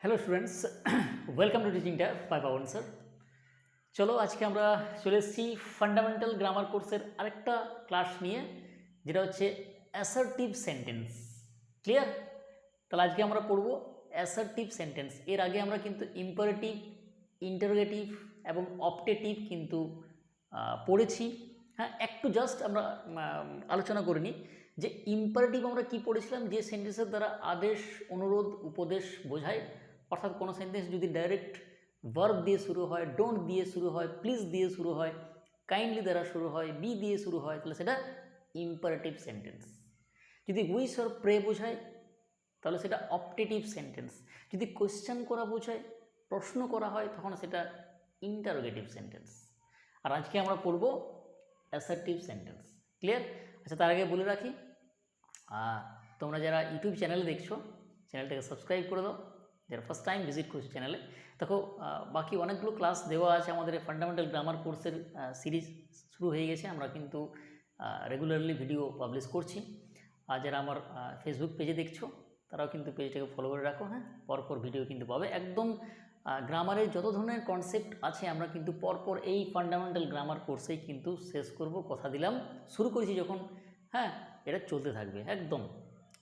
Hello students welcome to teaching tab by Pavan sir চলো, আজকে আমরা চলে এসেছি ফান্ডামেন্টাল গ্রামার কোর্সের আরেকটা ক্লাস নিয়ে, যেটা হচ্ছে অ্যাসার্টিভ সেন্টেন্স ক্লিয়ার তাহলে আজকে আমরা পড়ব অ্যাসার্টিভ সেন্টেন্স এর আগে আমরা কিন্তু ইম্পারেটিভ ইন্টারোগেটিভ এবং অপটেটিভ কিন্তু পড়েছি। হ্যাঁ একটু জাস্ট আমরা আলোচনা করে নিই যে ইম্পারেটিভ আমরা কি পড়েছিলাম? যে সেন্টেন্সের দ্বারা আদেশ, অনুরোধ, উপদেশ বোঝায়। অর্থাৎ কোনো সেন্টেন্স যদি ডাইরেক্ট ভার্ব দিয়ে শুরু হয় ডোন্ট দিয়ে শুরু হয় প্লিজ দিয়ে শুরু হয় কাইন্ডলি দ্বারা শুরু হয় বি দিয়ে শুরু হয়, তাহলে সেটা ইম্পারেটিভ সেন্টেন্স যদি উইস অর প্রে বোঝায়, তাহলে সেটা অপটেটিভ সেন্টেন্স যদি কোয়েশ্চেন করা বোঝায়, প্রশ্ন করা হয়, তখন সেটা ইন্টারোগেটিভ সেন্টেন্স আর আজকে আমরা পড়ব অ্যাসার্টিভ সেন্টেন্স ক্লিয়ার আচ্ছা তার আগে বলে রাখি তোমরা যারা ইউটিউব চ্যানেলে দেখছ চ্যানেলটাকে সাবস্ক্রাইব করে দাও। যারা ফার্স্ট টাইম ভিজিট করছ চ্যানেলে দেখো বাকি অনেকগুলো ক্লাস দেওয়া আছে আমাদের ফান্ডামেন্টাল গ্রামার কোর্সের সিরিজ শুরু হয়ে গেছে। আমরা কিন্তু রেগুলারলি ভিডিও পাবলিশ করছি। আর যারা আমার ফেসবুক পেজে দেখছ, তারাও কিন্তু পেজটাকে ফলো করে রাখো হ্যাঁ? পরপর ভিডিও কিন্তু পাবে। একদম গ্রামারের যত ধরনের কনসেপ্ট আছে, আমরা কিন্তু পরপর এই ফান্ডামেন্টাল গ্রামার কোর্সেই কিন্তু শেষ করব, কথা দিলাম, শুরু করেছি যখন হ্যাঁ? এটা চলতে থাকবে, একদম।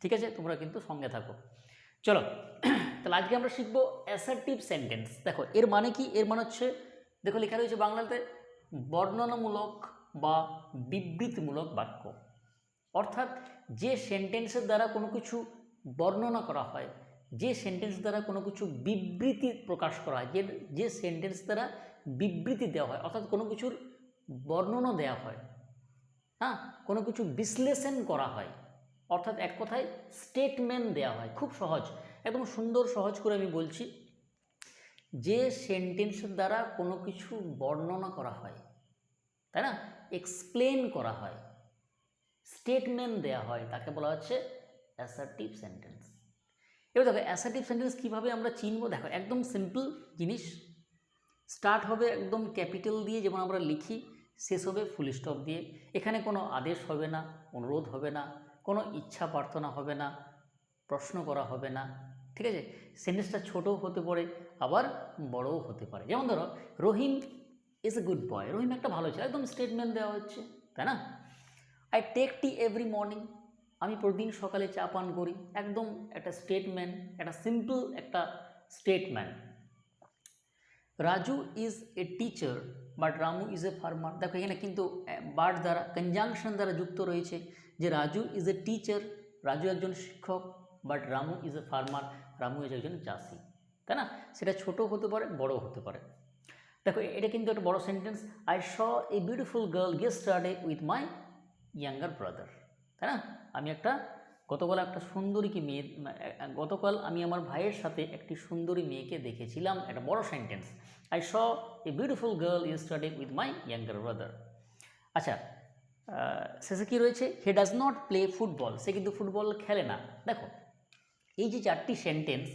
ঠিক আছে? তোমরা কিন্তু সঙ্গে থাকো। চলো আজকে আমরা শিখব অ্যাসার্টিভ সেন্টেন্স দেখো, এর মানে কি? এর মানে হচ্ছে, দেখো লেখা রয়েছে বাংলাতে, বর্ণনামূলক বা বিবৃতিমূলক বাক্য। অর্থাৎ যে সেন্টেন্সের দ্বারা কোনো কিছু বর্ণনা করা হয়, যে সেন্টেন্স দ্বারা কোনো কিছু বিবৃতি প্রকাশ করা হয়, যে যে সেন্টেন্স দ্বারা বিবৃতি দেওয়া হয়, অর্থাৎ কোনো কিছুর বর্ণনা দেওয়া হয় হ্যাঁ? কোনো কিছু বিশ্লেষণ করা হয়, অর্থাৎ এক কথায় স্টেটমেন্ট দেওয়া হয়, খুব সহজ। একদম সুন্দর, সহজ করে আমি বলছি। যে সেন্টেন্সের দ্বারা কোনো কিছু বর্ণনা করা হয়, তাই না? এক্সপ্লেন করা হয় স্টেটমেন্ট দেওয়া হয়, তাকে বলা হচ্ছে অ্যাসার্টিভ সেন্টেন্স এবার দেখো অ্যাসার্টিভ সেন্টেন্স কীভাবে আমরা চিনবো? দেখো, একদম সিম্পল জিনিস। স্টার্ট হবে একদম ক্যাপিটাল দিয়ে, যেমন আমরা লিখি, শেষ হবে ফুল স্টপ দিয়ে। এখানে কোনো আদেশ হবে না, অনুরোধ হবে না, কোনো ইচ্ছা প্রার্থনা হবে না, প্রশ্ন করা হবে না। ঠিক আছে? সেন্টেন্সটা ছোটও হতে পারে, আবার বড়ও হতে পারে। যেমন ধরো, রহিম ইজ এ গুড বয় রহিম একটা ভালো ছেলে, একদম স্টেটমেন্ট দেওয়া হচ্ছে, তাই না? I take tea every morning আমি প্রতিদিন সকালে চা পান করি। একদম একটা স্টেটমেন্ট একটা সিম্পল একটা statement Raju is a teacher but Ramu is a farmer দেখো, এখানে কিন্তু বার্ড দ্বারা কনজাংশন দ্বারা যুক্ত রয়েছে যে Raju is a teacher Raju একজন শিক্ষক but Ramu is a farmer Ramu is একজন চাষি, তাই না? সেটা ছোট হতে পারে, বড় হতে পারে। দেখো, এটা কিন্তু একটা বড় sentence I saw a beautiful girl yesterday with my younger brother তাই না? আমি একটা, গতকাল একটা সুন্দরীকে মেয়ে, গতকাল আমি আমার ভাইয়ের সাথে একটি সুন্দরী মেয়েকে দেখেছিলাম, একটা বড় sentence I saw a beautiful girl is study with my younger brother আচ্ছা শেষে কী রয়েছে? He does not play football সে কিন্তু ফুটবল খেলে না। দেখো এই যে চারটি সেন্টেন্স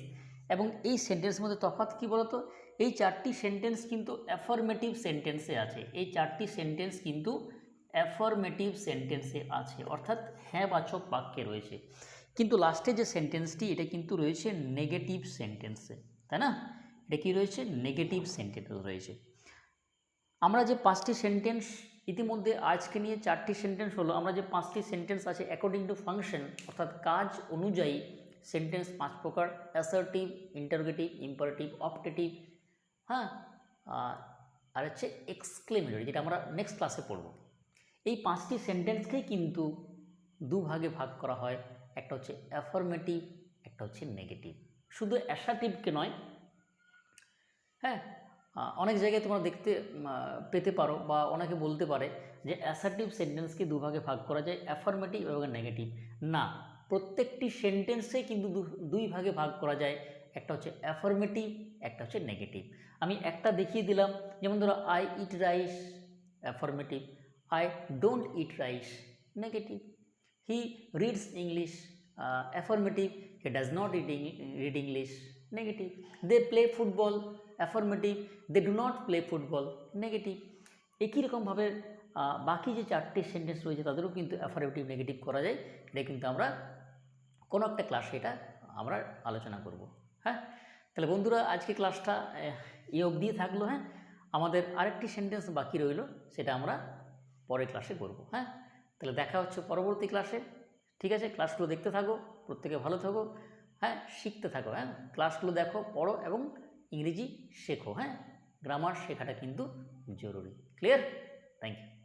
এবং এই সেন্টেন্সের মধ্যে তফাৎ কী বলতো? এই চারটি সেন্টেন্স কিন্তু অ্যাফরমেটিভ সেন্টেন্সে আছে। এই চারটি সেন্টেন্স কিন্তু অ্যাফরমেটিভ সেন্টেন্সে আছে। অর্থাৎ হ্যাঁ বাচক বাক্যে রয়েছে। কিন্তু লাস্টে যে সেন্টেন্সটি এটা কিন্তু রয়েছে নেগেটিভ সেন্টেন্সে তাই না? এটা কি রয়েছে? নেগেটিভ সেন্টেন্স রয়েছে। আমরা যে পাঁচটি সেন্টেন্স ইতিমধ্যে আজকে নিয়ে চারটি সেন্টেন্স হলো, আমরা যে পাঁচটি সেন্টেন্স আছে অ্যাকর্ডিং টু ফাংশন অর্থাৎ কাজ অনুযায়ী সেন্টেন্স পাঁচ প্রকার অ্যাসার্টিভ ইন্টারোগেটিভ ইম্পারেটিভ অপটেটিভ হ্যাঁ? আর হচ্ছে এক্সক্লেমেটরি যেটা আমরা নেক্সট ক্লাসে পড়ব। এই পাঁচটি সেন্টেন্সকেই কিন্তু দু ভাগে করা হয়। একটা হচ্ছে অ্যাফরমেটিভ একটা হচ্ছে নেগেটিভ শুধু অ্যাসার্টিভকে নয় হ্যাঁ? অনেক জায়গায় তোমরা দেখতে পেতে পারো বা অনেকে বলতে পারে যে অ্যাসার্টিভ সেন্টেন্সকে দুভাগে ভাগ করা যায় অ্যাফার্মেটিভ এবং নেগেটিভ না প্রত্যেকটি সেন্টেন্সে কিন্তু দুই ভাগে ভাগ করা যায়। একটা হচ্ছে অ্যাফার্মেটিভ একটা হচ্ছে নেগেটিভ আমি একটা দেখিয়ে দিলাম, যেমন ধরো I eat rice affirmative I don't eat rice negative he reads English affirmative he does not read read English negative they play football affirmative they do not play football negative একই রকমভাবে বাকি যে চারটে সেন্টেন্স রয়েছে, তাদেরও কিন্তু affirmative negative করা যায়। এটা কিন্তু আমরা কোনো একটা ক্লাসে এটা আমরা আলোচনা করব। হ্যাঁ? তাহলে বন্ধুরা আজকে ক্লাসটা আহ, এই অবধি থাকল হ্যাঁ? আমাদের আরেকটি সেন্টেন্স বাকি রইল সেটা আমরা পরের ক্লাসে করব হ্যাঁ? তাহলে দেখা হচ্ছে পরবর্তী ক্লাসে ঠিক আছে? ক্লাসগুলো দেখতে থাকো প্রত্যেকে ভালো থাকো হ্যাঁ? শিখতে থাকো হ্যাঁ? ক্লাসগুলো দেখো পড়ো এবং ইংরেজি শেখো হ্যাঁ? গ্রামার শেখাটা কিন্তু জরুরি। Clear thank you